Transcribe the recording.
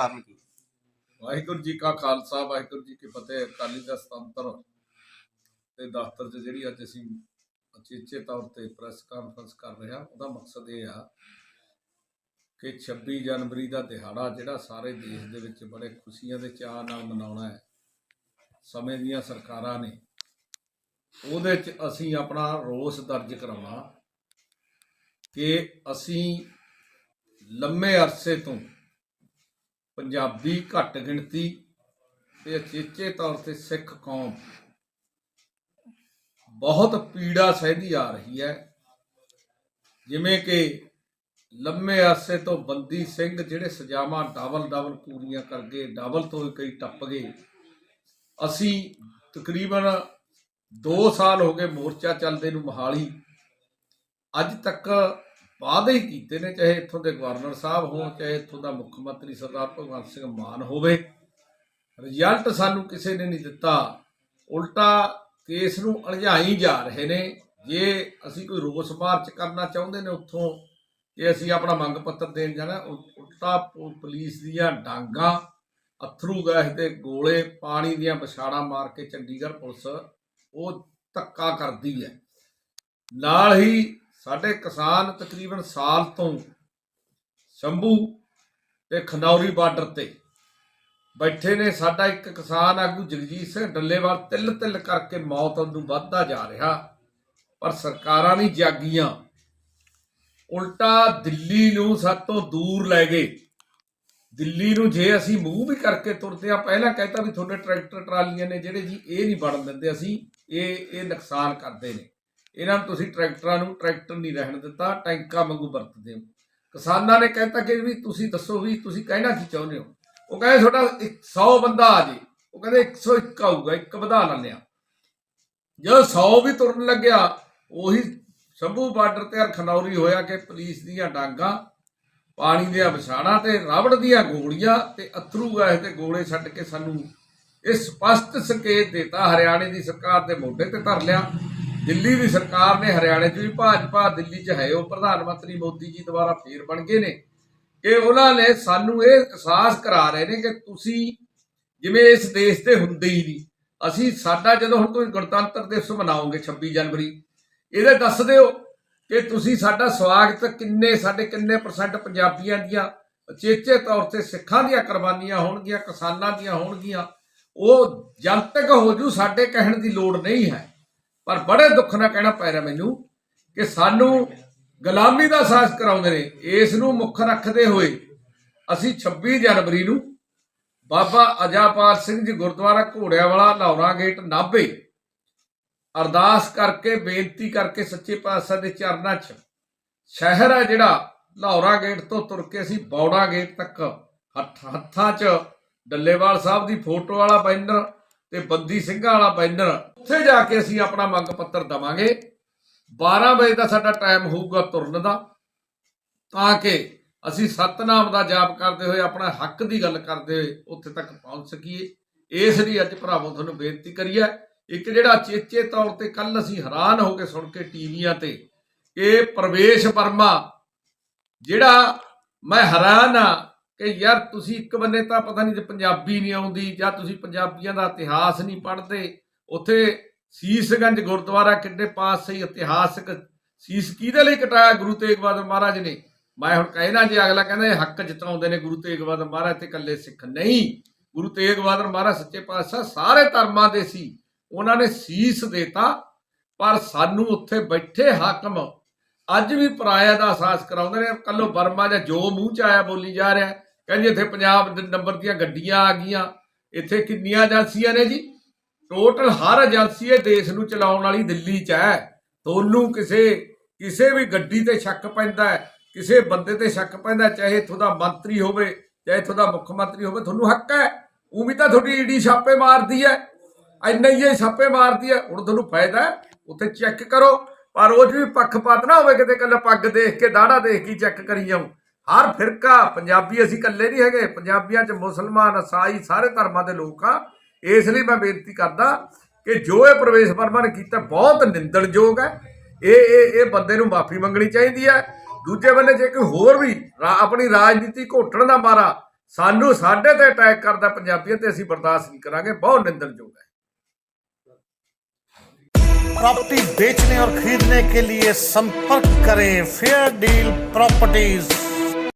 ਕਾਰਨ ਕੀ? ਵਾਹਿਗੁਰੂ ਜੀ ਕਾ ਖਾਲਸਾ, ਵਾਹਿਗੁਰੂ ਜੀ ਕੀ ਫਤਿਹ। ਅਕਾਲੀ ਦਾ ਸਤੰਤਰ ਤੇ ਦਫ਼ਤਰ 'ਚ ਜਿਹੜੀ ਅੱਜ ਅਸੀਂ ਅਚੇਚੇ ਤੌਰ ਤੇ ਪ੍ਰੈਸ ਕਾਨਫਰੰਸ ਕਰ ਰਹੇ ਹਾਂ, ਉਹਦਾ ਮਕਸਦ ਇਹ ਆ ਕਿ 26 ਜਨਵਰੀ ਦਾ ਦਿਹਾੜਾ ਜਿਹੜਾ ਸਾਰੇ ਦੇਸ਼ ਦੇ ਵਿੱਚ ਬੜੇ ਖੁਸ਼ੀਆਂ ਦੇ ਚਾਅ ਨਾਲ ਮਨਾਉਣਾ ਹੈ, ਸਮੇਂ ਦੀਆਂ ਸਰਕਾਰਾਂ ਨੇ, ਉਹਦੇ 'ਚ ਅਸੀਂ ਆਪਣਾ ਰੋਸ ਦਰਜ ਕਰਾਉਣਾ ਕਿ ਅਸੀਂ ਲੰਮੇ ਅਰਸੇ ਤੋਂ ਪੰਜਾਬੀ ਘੱਟ ਗਿਣਤੀ ਤੇ ਅਚੇਚੇ ਤੌਰ ਤੇ ਸਿੱਖ ਕੌਮ। ਬਹੁਤ ਪੀੜਾ ਸਹਿਦੀ ਆ ਰਹੀ ਹੈ। ਜਿਵੇਂ ਕਿ ਲੰਮੇ ਅਰਸੇ ਤੋਂ ਬੰਦੀ ਸਿੰਘ ਜਿਹੜੇ ਸਜ਼ਾਵਾਂ ਡਬਲ ਡਬਲ ਪੂਰੀਆਂ ਕਰ ਗਏ, ਡਬਲ ਤੋਂ ਹੀ ਕਈ ਟੱਪ ਗਏ। ਅਸੀਂ ਤਕਰੀਬਨ 2 ਸਾਲ ਹੋ ਗਏ ਮੋਰਚਾ ਚੱਲਦੇ ਨੂੰ ਮਹਾਲੀ। ਅੱਜ ਤੱਕ ਵਾਅਦੇ ਹੀ ਕੀਤੇ ਨੇ, ਚਾਹੇ ਇੱਥੋਂ ਦੇ ਗਵਰਨਰ ਸਾਹਿਬ ਹੋਣ, ਚਾਹੇ ਇੱਥੋਂ ਦਾ ਮੁੱਖ ਮੰਤਰੀ ਸਰਦਾਰ ਭਗਵੰਤ ਸਿੰਘ ਮਾਨ ਹੋਵੇ। ਰਿਜ਼ਲਟ ਸਾਨੂੰ ਕਿਸੇ ਨੇ ਨਹੀਂ ਦਿੱਤਾ। ਉਲਟਾ ਕੇਸ ਨੂੰ ਅਲਝਾਈ ਜਾ ਰਹੇ ਨੇ। ਜੇ ਅਸੀਂ ਕੋਈ ਰੋਸ ਮਾਰਚ ਕਰਨਾ ਚਾਹੁੰਦੇ ਨੇ ਉੱਥੋਂ, ਕਿ ਅਸੀਂ ਆਪਣਾ ਮੰਗ ਪੱਤਰ ਦੇਣ ਜਾਣਾ, ਉਲਟਾ ਪੁ- ਪੁਲਿਸ ਦੀਆਂ ਡਾਂਗਾ, ਅਥਰੂ ਗੈਸ ਦੇ ਗੋਲੇ, ਪਾਣੀ ਦੀਆਂ ਵਿਛਾੜਾਂ ਮਾਰ ਕੇ ਚੰਡੀਗੜ੍ਹ ਪੁਲਿਸ ਉਹ ਧੱਕਾ ਕਰਦੀ ਹੈ। ਨਾਲ ਹੀ ਸਾਡੇ ਕਿਸਾਨ ਤਕਰੀਬਨ ਸਾਲ ਤੋਂ ਸ਼ੰਭੂ ਤੇ ਖਨੌਰੀ ਬਾਰਡਰ ਤੇ ਬੈਠੇ ਨੇ। ਸਾਡਾ ਇੱਕ ਕਿਸਾਨ ਆਗੂ ਜਗਜੀਤ ਸਿੰਘ ਡੱਲੇਵਾਲ ਤਿੱਲ ਤਿਲ ਕਰਕੇ ਮੌਤ ਨੂੰ ਵੱਧਦਾ ਜਾ ਰਿਹਾ, ਪਰ ਸਰਕਾਰਾਂ ਨਹੀਂ ਜਾਗੀਆਂ। ਉਲਟਾ ਦਿੱਲੀ ਨੂੰ ਸਭ ਤੋਂ ਦੂਰ ਲੈ ਗਏ। ਦਿੱਲੀ ਨੂੰ ਜੇ ਅਸੀਂ ਮੂੰਹ ਵੀ ਕਰਕੇ ਤੁਰਦੇ ਆ ਪਹਿਲਾਂ ਕਹਿੰਦਾ ਵੀ ਤੁਹਾਡੇ ਟਰੈਕਟਰ ਟਰਾਲੀਆਂ ਨੇ, ਜਿਹੜੇ ਜੀ ਇਹ ਨਹੀਂ ਬਣ ਦਿੰਦੇ, ਅਸੀਂ ਇਹ ਇਹ ਨੁਕਸਾਨ ਕਰਦੇ ਨੇ। ਇਹਨਾਂ ਨੂੰ ਤੁਸੀਂ ਟਰੈਕਟਰਾਂ ਨੂੰ, ਟਰੈਕਟਰ ਨਹੀਂ ਰਹਿਣ ਦਿੱਤਾ, ਟੈਂਕਾਂ ਵਾਂਗੂ ਵਰਤਦੇ ਹੋ। ਕਿਸਾਨਾਂ ਨੇ ਕਹਿਤਾ ਕਿ ਵੀ ਤੁਸੀਂ ਦੱਸੋ ਵੀ ਤੁਸੀਂ ਕਹਿਣਾ ਕੀ ਚਾਹੁੰਦੇ ਹੋ? ਉਹ ਕਹਿੰਦੇ ਤੁਹਾਡਾ 100 ਬੰਦਾ ਆ ਜੇ। ਉਹ ਕਹਿੰਦੇ 101 ਆਊਗਾ, ਇੱਕ ਵਧਾ ਲੈਂਦੇ ਆ। ਜਦੋਂ 100 ਵੀ ਤੁਰਨ ਲੱਗਿਆ, ਉਹੀ ਸ਼ੰਭੂ ਬਾਰਡਰ ਤੇ ਖਨੌਰੀ ਹੋਇਆ ਕਿ ਪੁਲਿਸ ਦੀਆਂ ਡਾਂਗਾ, ਪਾਣੀ ਦੀਆਂ ਵਿਛਾਣਾ ਤੇ ਰਬੜ ਦੀਆਂ ਗੋਲੀਆਂ ਤੇ ਅਥਰੂ ਗੈਸ ਤੇ ਗੋਲੇ ਛੱਡ ਕੇ ਸਾਨੂੰ ਇਹ ਸਪਸ਼ਟ ਸੰਕੇਤ ਦਿੱਤਾ। ਹਰਿਆਣੇ ਦੀ ਸਰਕਾਰ ਦੇ ਮੋਢੇ ਤੇ ਧਰ ਲਿਆ। ਦਿੱਲੀ ਦੀ ਸਰਕਾਰ ਨੇ ਹਰਿਆਣੇ 'ਚ ਵੀ ਭਾਜਪਾ, ਦਿੱਲੀ 'ਚ ਹੈ ਉਹ ਪ੍ਰਧਾਨ ਮੰਤਰੀ ਮੋਦੀ ਜੀ ਦੁਆਰਾ ਫੇਰ ਬਣ ਗਏ ਨੇ। ਕਿ ਉਹਨਾਂ ਨੇ ਸਾਨੂੰ ਇਹ ਅਹਿਸਾਸ ਕਰਾ ਰਹੇ ਨੇ ਕਿ ਤੁਸੀਂ ਜਿਵੇਂ ਇਸ ਦੇਸ਼ ਤੇ ਹੁੰਦੇ ਹੀ ਨਹੀਂ, ਅਸੀਂ ਸਾਡਾ ਜਦੋਂ ਹੁਣ ਤੁਸੀਂ ਗਣਤੰਤਰ ਦਿਵਸ ਮਨਾਓਗੇ 26 ਜਨਵਰੀ, ਇਹਦੇ ਦੱਸ ਦਿਓ ਕਿ ਤੁਸੀਂ ਸਾਡਾ ਸਵਾਗਤ ਕਿੰਨੇ, ਸਾਡੇ ਕਿੰਨੇ ਪਰਸੈਂਟ ਪੰਜਾਬੀਆਂ ਦੀਆਂ ਚੇਚੇ ਤੌਰ ਤੇ ਸਿੱਖਾਂ ਦੀਆਂ ਕੁਰਬਾਨੀਆਂ ਹੋਣਗੀਆਂ, ਕਿਸਾਨਾਂ ਦੀਆਂ ਹੋਣਗੀਆਂ, ਉਹ ਜਨਤਕ ਹੋ ਜੂ ਸਾਡੇ ਕਹਿਣ ਦੀ ਲੋੜ ਨਹੀਂ ਹੈ। ਪਰ ਬੜੇ ਦੁੱਖ ਨਾਲ ਕਹਿਣਾ ਪੈ ਰਿਹਾ ਮੈਨੂੰ ਕਿ ਸਾਨੂੰ ਗੁਲਾਮੀ ਦਾ ਅਹਿਸਾਸ ਕਰਾਉਂਦੇ ਨੇ, ਇਸ ਨੂੰ ਮੁੱਖ ਰੱਖਦੇ ਹੋਏ ਅਸੀਂ 26 ਜਨਵਰੀ ਨੂੰ ਬਾਬਾ ਅਜਾਪਾਲ ਸਿੰਘ ਜੀ ਗੁਰਦੁਆਰਾ ਘੋੜਿਆਂ ਵਾਲਾ ਲਾਹੌਰਾ ਗੇਟ ਨਾਭੇ ਅਰਦਾਸ ਕਰਕੇ, ਬੇਨਤੀ ਕਰਕੇ ਸੱਚੇ ਪਾਤਸ਼ਾਹ ਦੇ ਚਰਨਾਂ 'ਚ ਸ਼ਹਿਰ ਹੈ ਜਿਹੜਾ ਲਾਹੌਰਾ ਗੇਟ ਤੋਂ ਤੁਰ ਕੇ ਅਸੀਂ ਬੌੜਾ ਗੇਟ ਤੱਕ ਹੱਥ- ਹੱਥਾਂ 'ਚ ਡੱਲੇਵਾਲ ਸਾਹਿਬ ਦੀ ਫੋਟੋ ਵਾਲਾ ਬੈਨਰ ਤੇ ਬੰਦੀ ਸਿੰਘਾਂ ਵਾਲਾ ਬੈਨਰ, ਉੱਥੇ ਜਾ ਕੇ ਅਸੀਂ ਆਪਣਾ ਮੰਗ ਪੱਤਰ ਦਵਾਂਗੇ। 12 ਵਜੇ ਦਾ ਸਾਡਾ ਟਾਈਮ ਹੋਊਗਾ ਤੁਰਨ ਦਾ, ਤਾਂ ਕਿ ਅਸੀਂ ਸਤਨਾਮ ਦਾ ਜਾਪ ਕਰਦੇ ਹੋਏ, ਆਪਣਾ ਹੱਕ ਦੀ ਗੱਲ ਕਰਦੇ ਹੋਏ ਉੱਥੇ ਤੱਕ ਪਹੁੰਚ ਸਕੀਏ। ਇਸ ਲਈ ਅੱਜ ਭਰਾਵੋ ਤੁਹਾਨੂੰ ਬੇਨਤੀ ਕਰੀਏ ਇੱਕ ਜਿਹੜਾ ਚੇਚੇ ਤੌਰ ਤੇ ਕੱਲ ਅਸੀਂ ਹੈਰਾਨ ਹੋ ਕੇ ਸੁਣ ਕੇ ਟੀਵੀਆਂ ਤੇ, ਇਹ ਪ੍ਰਵੇਸ਼ ਵਰਮਾ, ਜਿਹੜਾ ਮੈਂ ਹੈਰਾਨ ਆ ਕਿ ਯਾਰ ਤੁਸੀਂ ਇੱਕ ਬੰਨੇ ਤਾਂ ਪਤਾ ਨਹੀਂ ਜੇ ਪੰਜਾਬੀ ਨਹੀਂ ਆਉਂਦੀ ਜਾਂ ਤੁਸੀਂ ਪੰਜਾਬੀਆਂ ਦਾ ਇਤਿਹਾਸ ਨਹੀਂ ਪੜ੍ਹਦੇ, ਉੱਥੇ ਸੀਸਗੰਜ ਗੁਰਦੁਆਰਾ ਕਿੱਡੇ ਪਾਸ ਸਹੀ ਇਤਿਹਾਸਕ ਸੀਸ ਕਿਹਦੇ ਲਈ ਕਟਾਇਆ ਗੁਰੂ ਤੇਗ ਬਹਾਦਰ ਮਹਾਰਾਜ ਨੇ? ਮੈਂ ਹੁਣ ਕਹਿਣਾ ਜੇ ਅਗਲਾ ਕਹਿੰਦਾ ਹੱਕ ਜਿਤਾਉਂਦੇ ਨੇ ਗੁਰੂ ਤੇਗ ਬਹਾਦਰ ਮਹਾਰਾਜ ਤੇ ਇਕੱਲੇ ਸਿੱਖ ਨਹੀਂ। ਗੁਰੂ ਤੇਗ ਬਹਾਦਰ ਮਹਾਰਾਜ ਸੱਚੇ ਪਾਤਸ਼ਾਹ ਸਾਰੇ ਧਰਮਾਂ ਦੇ ਸੀ, ਉਹਨਾਂ ਨੇ ਸੀਸ ਦੇਤਾ, ਪਰ ਸਾਨੂੰ ਉੱਥੇ ਬੈਠੇ ਹਾਕਮ ਅੱਜ ਵੀ ਪਰਾਇਆ ਦਾ ਅਹਿਸਾਸ ਕਰਾਉਂਦੇ ਨੇ ਕੱਲੋ ਬਰਮਾ ਜਾਂ ਜੋ ਮੂੰਹ ਚ ਆਇਆ ਬੋਲੀ ਜਾ ਰਿਹਾ ਕਹਿੰਦੇ ਇੱਥੇ ਪੰਜਾਬ ਨੰਬਰ ਦੀਆਂ ਗੱਡੀਆਂ ਆ ਗਈਆਂ। ਇੱਥੇ ਕਿੰਨੀਆਂ ਏਜੰਸੀਆਂ ਨੇ ਜੀ? ਟੋਟਲ ਹਰ ਏਜੰਸੀ ਇਹ ਦੇਸ਼ ਨੂੰ ਚਲਾਉਣ ਵਾਲੀ ਦਿੱਲੀ 'ਚ ਹੈ। ਤੁਹਾਨੂੰ ਕਿਸੇ ਕਿਸੇ ਵੀ ਗੱਡੀ ਤੇ ਸ਼ੱਕ ਪੈਂਦਾ ਹੈ, ਕਿਸੇ ਬੰਦੇ ਤੇ ਸ਼ੱਕ ਪੈਂਦਾ ਚਾਹੇ ਇੱਥੋਂ ਦਾ ਮੰਤਰੀ ਹੋਵੇ, ਚਾਹੇ ਇੱਥੋਂ ਦਾ ਮੁੱਖ ਮੰਤਰੀ ਹੋਵੇ, ਤੁਹਾਨੂੰ ਹੱਕ ਹੈ। ਉਹ ਵੀ ਤਾਂ ਤੁਹਾਡੀ ਈਡੀ ਛਾਪੇ ਮਾਰਦੀ ਹੈ। ਇੰਨਾ ਹੀ ਇਹ ਛਾਪੇ ਮਾਰਦੀ ਹੈ। ਹੁਣ ਤੁਹਾਨੂੰ ਫਾਇਦਾ ਉੱਥੇ ਚੈੱਕ ਕਰੋ। ਪਰ ਉਹ 'ਚ ਵੀ ਪੱਖਪਾਤ ਨਾ ਹੋਵੇ ਕਿਤੇ ਕੱਲਾ ਪੱਗ ਦੇਖ ਕੇ ਦਾੜਾ ਦੇਖ ਕੇ ਚੈੱਕ ਕਰੀ ਜਾਓ। ਹਰ ਫਿਰਕਾ ਪੰਜਾਬੀ ਅਸੀਂ ਇਕੱਲੇ ਨਹੀਂ ਹੈਗੇ ਪੰਜਾਬੀਆਂ 'ਚ ਮੁਸਲਮਾਨ ਈਸਾਈ ਸਾਰੇ ਧਰਮਾਂ ਦੇ ਲੋਕ ਆ ਇਸ ਲਈ ਮੈਂ ਬੇਨਤੀ ਕਰਦਾ ਕਿ ਜੋ ਇਹ ਪ੍ਰਵੇਸ਼ ਵਰਮਾ ਨੇ ਕੀਤਾ ਬਹੁਤ ਨਿੰਦਣਯੋਗ ਹੈ ਇਹ ਇਹ ਇਹ ਬੰਦੇ ਨੂੰ ਮਾਫੀ ਮੰਗਣੀ ਚਾਹੀਦੀ ਹੈ ਦੂਜੇ ਬੰਨੇ ਜੇ ਕੋਈ ਹੋਰ ਵੀ ਰਾ- ਆਪਣੀ ਰਾਜਨੀਤੀ ਘੋਟਣ ਦਾ ਮਾਰਾ ਸਾਨੂੰ ਸਾਡੇ ਤੇ ਅਟੈਕ ਕਰਦਾ ਪੰਜਾਬੀਆਂ ਤੇ ਅਸੀਂ ਬਰਦਾਸ਼ਤ ਨਹੀਂ ਕਰਾਂਗੇ ਬਹੁਤ ਨਿੰਦਣਯੋਗ ਹੈ प्रॉपर्टी बेचने और खरीदने के लिए संपर्क करें फेयर डील प्रॉपर्टीज